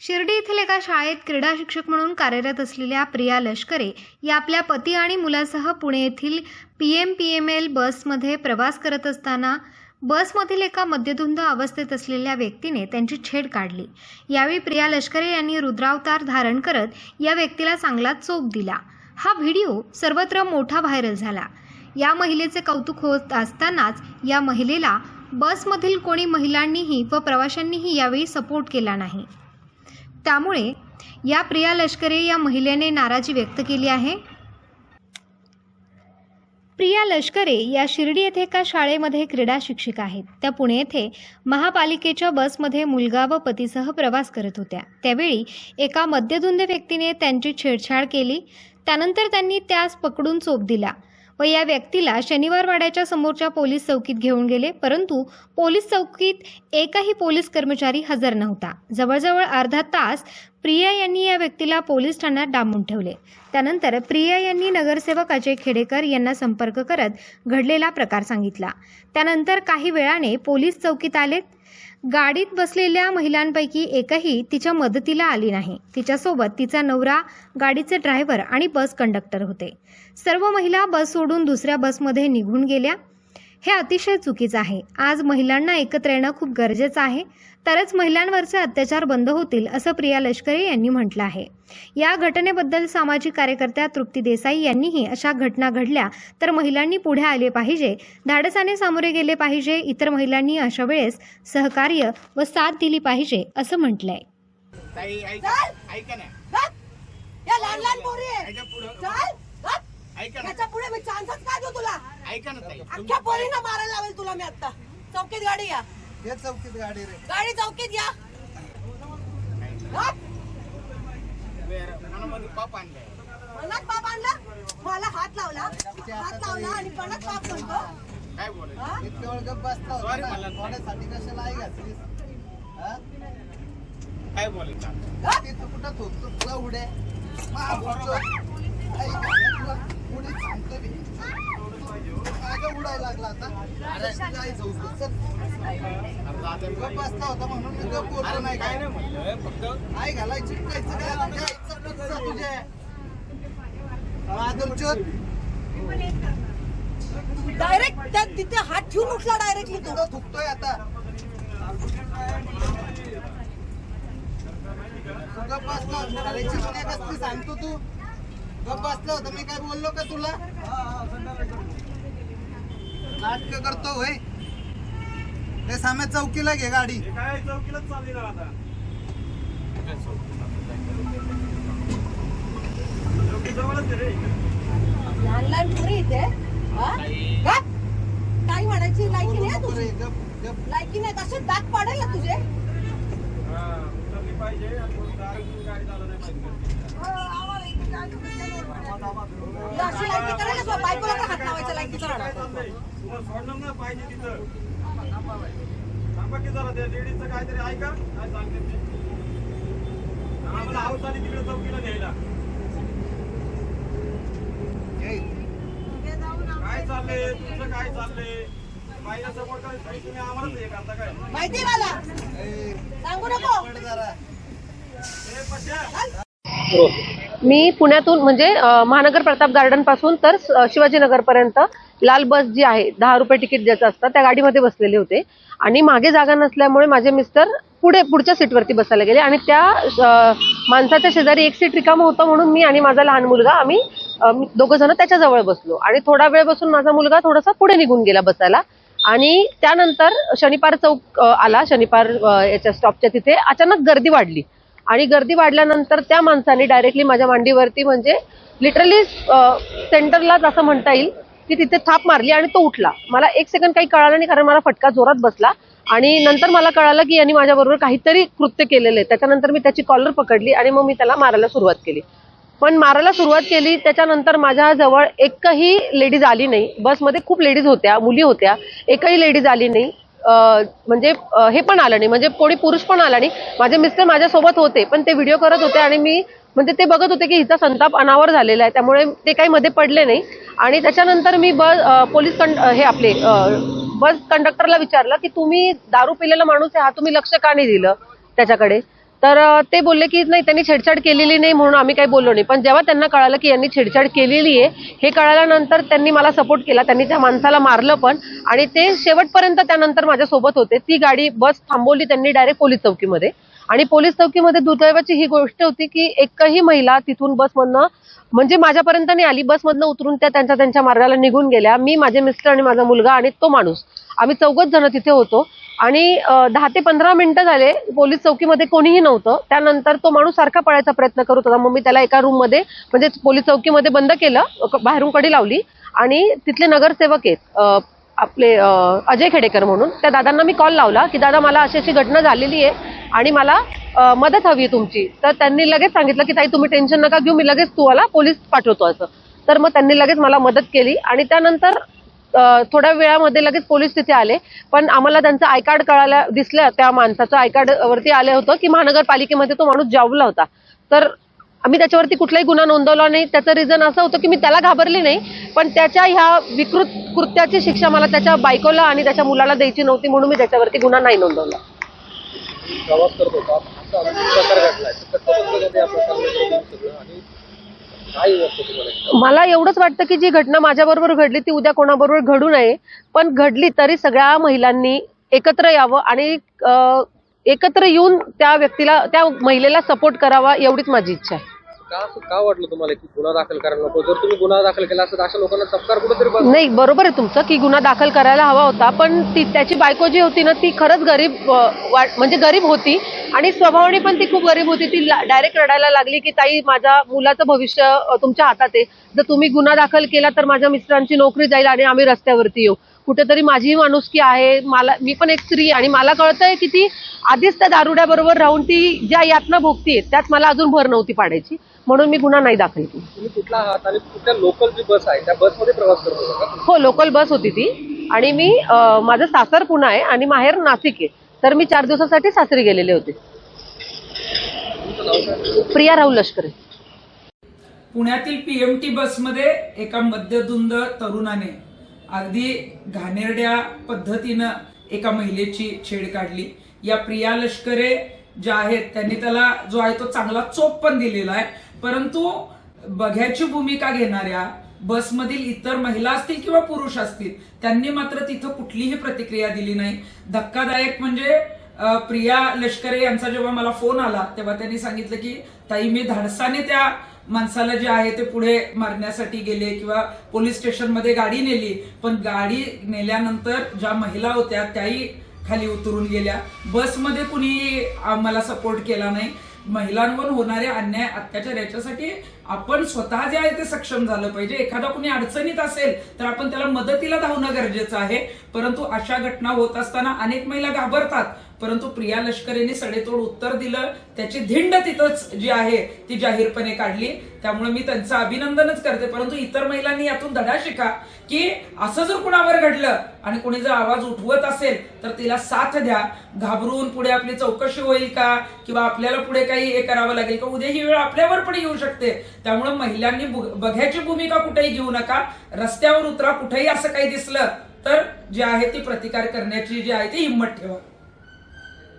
शिर्डी येथील एका शाळेत क्रीडा शिक्षक म्हणून कार्यरत असलेल्या प्रिया लष्करे या आपल्या पती आणि मुलासह पुणे येथील P M P M L बसमध्ये प्रवास करत असताना बसमधील एका मद्यधुंद अवस्थेत असलेल्या व्यक्तीने त्यांची छेड काढली. यावेळी प्रिया लष्करे यांनी रुद्रावतार धारण करत या व्यक्तीला चांगला चोप दिला. हा व्हिडिओ सर्वत्र मोठा व्हायरल झाला. या महिलेचे कौतुक होत असतानाच या महिलेला बसमधील कोणी महिलांनीही व प्रवाशांनीही यावेळी सपोर्ट केला नाही. त्यामुळे या प्रिया लष्करे या महिलेने नाराजी व्यक्त केली आहे. प्रिया लष्करे या शिर्डी येथे एका शाळेमध्ये क्रीडा शिक्षिका आहेत. त्या पुणे येथे महापालिकेच्या बसमध्ये मुलगा व पतीसह प्रवास करत होत्या. त्यावेळी एका मद्यधुंद व्यक्तीने त्यांची छेडछाड केली. त्यानंतर त्यांनी त्यास पकडून चोप दिला. व या व्यक्तीला शनिवारवाड्याच्या समोरच्या पोलीस चौकीत घेऊन गेले परंतु पोलीस चौकीत एकही पोलीस कर्मचारी हजर नव्हता. जवळजवळ अर्धा तास प्रिया यांनी या व्यक्तीला पोलीस ठाण्यात डांबून ठेवले. त्यानंतर प्रिया यांनी नगरसेवक अजय खेडेकर यांना संपर्क करत घडलेला प्रकार सांगितला. त्यानंतर काही वेळाने पोलीस चौकीत आलेत गाडीत बसलेल्या महिलांपैकी एकही तिच्या मदतीला आली नाही. तिच्यासोबत तिचा नवरा गाडीचे ड्रायव्हर आणि बस कंडक्टर होते. सर्व महिला बस सोडून दुसऱ्या बसमध्ये निघून गेल्या. हे अतिशय चुकीचं आहे. आज महिलांना एकत्र येणं खूप गरजेचं आहे. तरच महिलांवरचे अत्याचार बंद होतील असं प्रिया लष्करे यांनी म्हटलं आहे. या घटनेबद्दल सामाजिक कार्यकर्त्या तृप्ती देसाई यांनीही अशा घटना घडल्या तर महिलांनी पुढे आले पाहिजे धाडसाने सामोरे गेले पाहिजे इतर महिलांनी अशा वेळेस सहकार्य व साथ दिली पाहिजे असं म्हटलंय. लहान ऐका गप! ना याच्यापुढे मी चान्सच काय देऊ तुला ऐका ना ताई अख्ख्या पोरींना मारायला लावेल तुला मी आता चौकीत गाडी या हे चौकीत गाडी रे गाडी चौकीत या गप! मनामध्ये पाप आणलंय मनात पाप आणला मला हात लावला हात लावला आणि पणात पाप म्हणतो काय बोलायचं हा? इतक्या वेळ गप्प बसला होता Sorry ना. मला. कोणासाठी कशाला आई घातलीस हा? काय बोलायचं गप! तिथं कुठं थोपतो तुला उड्या मा बोलतो. आई घातल्या तुला उडी सांगतो मी. माझं उडायला लागला आता. अरे तुझी आई जाऊ दे. चल. गप्प बसला होता म्हणून मी गप्प बोललो अरे नाही काय म्हणलं फक्त आई घालायची काय डायरेक्ट त्या तिथे हात ठेवून उठला डायरेक्टली तू. तुझं थुकतोय आता. सांगतो तू. गप्प बसला होता. मी काय बोललो का तुला? नाटक करतो होय. ते साम्या चौकीला घे गाडी. काय चौकीलाच चालली ना आता. चौकी जवळच आहे रे. लहान लहान पोरी इथे हा? गप! काय म्हणायची लायकी नाही हं तुझी? गप गप. लायकी नाही तसे दात पाडेल ना तुझे. हा उतरली पाहिजे आणि कोणी दारू गाडी चालवली पाहिजे बायकोला पण हात लावायच्या लायकीचा काय सोडलं ना पाहिजे तिथं थांबा की जरा त्या लेडीजचं काहीतरी ऐका काय सांगते आम्हाला हाऊस आली तिकडे चौकीला न्यायला काय चाललंय तुमचं काय चाललंय बाईला सपोर्ट करायचं तुम्ही आम्हालाच हे करता काय माहिती मला. सांगू नको. पड पश्या मी पुण्यातून म्हणजे महानगर प्रताप गार्डनपासून तर शिवाजीनगरपर्यंत लाल बस जी आहे दहा रुपये तिकीट ज्याचं असतं त्या गाडीमध्ये बसलेले होते. आणि मागे जागा नसल्यामुळे माझे मिस्टर पुढे पुढच्या सीटवरती बसायला गेले. आणि त्या माणसाच्या शेजारी एक सीट रिकामं होतं म्हणून मी आणि माझा लहान मुलगा आम्ही दोघं जण त्याच्याजवळ बसलो. आणि थोडा वेळ बसून माझा मुलगा थोडासा पुढे निघून गेला बसायला. आणि त्यानंतर शनिपार चौक आला. शनिपार याच्या स्टॉपच्या तिथे अचानक गर्दी वाढली. आणि गर्दी वाढल्यानंतर त्या माणसाने डायरेक्टली माझ्या मांडीवरती म्हणजे लिटरली सेंटरलाच असं म्हणता येईल की तिथे थाप मारली आणि तो उठला. मला एक सेकंड काही कळालं नाही कारण मला फटका जोरात बसला. आणि नंतर मला कळालं की यांनी माझ्याबरोबर काहीतरी कृत्य केलेलं आहे. त्याच्यानंतर मी त्याची कॉलर पकडली आणि मग मी त्याला मारायला सुरुवात केली. पण मारायला सुरुवात केली त्याच्यानंतर माझ्याजवळ एकही लेडीज आली नाही. बसमध्ये खूप लेडीज होत्या मुली होत्या. एकही लेडीज आली नाही. म्हणजे हे पण आलं नाही. म्हणजे कोणी पुरुष पण आला नाही. माझे मिस्टर माझ्यासोबत होते पण ते व्हिडिओ करत होते आणि मी म्हणजे ते बघत होते की हिचा संताप अनावर झालेला आहे. त्यामुळे ते काही मध्ये पडले नाही. आणि त्याच्यानंतर मी बस पोलीस कंड हे आपले बस कंडक्टरला विचारलं की तुम्ही दारू पिलेला माणूस आहे हा तुम्ही लक्ष का नाही दिलं त्याच्याकडे? तर ते बोलले की नाही त्यांनी छेडछाड केलेली नाही म्हणून आम्ही काही बोललो नाही. पण जेव्हा त्यांना कळालं की यांनी छेडछाड केलेली आहे हे कळाल्यानंतर त्यांनी मला सपोर्ट केला. त्यांनी त्या माणसाला मारलं पण. आणि ते शेवटपर्यंत त्यानंतर माझ्यासोबत होते. ती गाडी बस थांबवली त्यांनी डायरेक्ट पोलीस चौकीमध्ये. आणि पोलीस चौकीमध्ये दुर्दैवाची ही गोष्ट होती की एकही महिला तिथून बसमधनं म्हणजे माझ्यापर्यंत नाही आली. बसमधनं उतरून त्या त्यांच्या त्यांच्या मार्गाला निघून गेल्या. मी माझे मिस्टर आणि माझा मुलगा आणि तो माणूस. आम्ही चौघच जण तिथे होतो. आणि दहा ते पंधरा मिनिटं झाले पोलीस चौकीमध्ये कोणीही नव्हतं. त्यानंतर तो माणूस सारखा पळायचा प्रयत्न करत होता. मग मी त्याला एका रूममध्ये म्हणजे पोलीस चौकीमध्ये बंद केलं बाहेरून कडी लावली आणि तिथले नगरसेवक आहेत आपले अजय खेडेकर म्हणून त्या दादांना मी कॉल लावला की दादा मला अशी अशी घटना झालेली आहे आणि मला मदत हवी आहे तुमची. तर त्यांनी लगेच सांगितलं की ताई तुम्ही टेन्शन नका घेऊ मी लगेच तुम्हाला पोलीस पाठवतो असं. तर मग त्यांनी लगेच मला मदत केली आणि त्यानंतर थोड्या वेळामध्ये लगेच पोलीस तिथे आले. पण आम्हाला त्यांचं आय कार्ड कळायला दिसलं त्या माणसाचं. आय कार्ड वरती आलं होतं की महानगरपालिकेमध्ये तो माणूस जावला होता. तर आम्ही त्याच्यावरती कुठलाही गुन्हा नोंदवला नाही. त्याचं रिझन असं होतं की मी त्याला घाबरले नाही. पण त्याच्या ह्या विकृत कृत्याची शिक्षा मला त्याच्या बायकोला आणि त्याच्या मुलाला द्यायची नव्हती म्हणून मी त्याच्यावरती गुन्हा नाही नोंदवला. प्रवास करत होता. काय वाटतं तुम्हाला? मला एवढंच वाटतं की जी घटना माझ्याबरोबर घडली ती उद्या कोणाबरोबर घडू नये पण घडली तरी सगळ्या महिलांनी एकत्र यावं आणि एकत्र येऊन त्या व्यक्तीला त्या महिलेला सपोर्ट करावा एवढीच माझी इच्छा आहे. का असं का वाटलं तुम्हाला की गुन्हा दाखल करायला नको? जर तुम्ही गुन्हा दाखल केला असं तर अशा लोकांना तत्कार कुठेतरी बस नाही बरोबर आहे तुमचं की गुन्हा दाखल करायला हवा होता पण ती त्याची बायको जी होती ना ती खरंच गरीब अं, म्हणजे गरीब होती आणि स्वभावाने पण ती खूप गरीब होती. ती डायरेक्ट रडायला लागली की ताई माझ्या मुलाचं भविष्य तुमच्या हातात आहे. जर तुम्ही गुन्हा दाखल केला तर माझ्या मिस्टरांची नोकरी जाईल आणि आम्ही रस्त्यावरती येऊ. कुठेतरी माझीही माणुसकी आहे. मला मी पण एक स्त्री आहे आणि मला कळतंय की ती आधीच त्या दारुड्याबरोबर राहून ती ज्या यातना भोगतीये त्यात मला अजून भर नव्हती पाडायची. म्हणून मी गुन्हा नाही दाखल केला. तुम्ही कुठला आहात आणि कुठल्या लोकल जी बस आहे त्या बसमध्ये प्रवास करत होता का? हो लोकल बस होती ती. आणि मी अं, माझं सासर पुणे आहे आणि माहेर नाशिक आहे. तर मी चार दिवसासाठी सासरी गेलेले होते. प्रिया राहुल लष्करे पुण्यातील पीएमटी बसमध्ये एका मध्यधुंद तरुणाने अगदी घाणेरड्या पद्धतीनं एका महिलेची छेड काढली. या प्रिया लष्करे ज्या आहेत त्यांनी त्याला जो आहे तो चांगला चोप पण दिलेला आहे. परंतु बघ्याची भूमिका घेणाऱ्या बसमधील इतर महिला असतील किंवा पुरुष असतील त्यांनी मात्र तिथं कुठलीही प्रतिक्रिया दिली नाही. धक्कादायक म्हणजे प्रिया लष्करे यांचा जेव्हा मला फोन आला तेव्हा त्यांनी सांगितलं की ताई मी धाडसाने त्या माणसाला जे आहे ते पुढे मारण्यासाठी गेले किंवा पोलीस स्टेशनमध्ये गाडी नेली पण गाडी नेल्यानंतर ज्या महिला होत्या त्याही खाली उतरून गेल्या. बसमध्ये कुणी आम्हाला सपोर्ट केला नाही. महिलांवर होणारे अन्याय अत्याचार याच्यासाठी आपण स्वतः जे आहे ते सक्षम झालं पाहिजे. एखादा कुणी अडचणीत असेल तर आपण त्याला मदतीला धावणं गरजेचं आहे. परंतु अशा घटना होत असताना अनेक महिला घाबरतात. परंतु प्रिया लष्करेने सडेतोड उत्तर दिलं. त्याची धिंड तिथंच जी आहे ती जाहीरपणे काढली. त्यामुळे मी त्यांचं अभिनंदनच करते. परंतु इतर महिलांनी यातून धडा शिका की असं जर कुणावर घडलं आणि कोणी जर आवाज उठवत असेल तर तिला साथ द्या. घाबरून पुढे आपली चौकशी होईल का? किंवा आपल्याला पुढे काही हे करावं लागेल का? उद्या ही वेळ आपल्यावर पण येऊ शकते. त्यामुळे महिलांनी बघ्याची भूमिका कुठेही घेऊ नका. रस्त्यावर उतरा कुठेही असं काही दिसलं तर जे आहे ती प्रतिकार करण्याची जी आहे ती हिंमत ठेवा.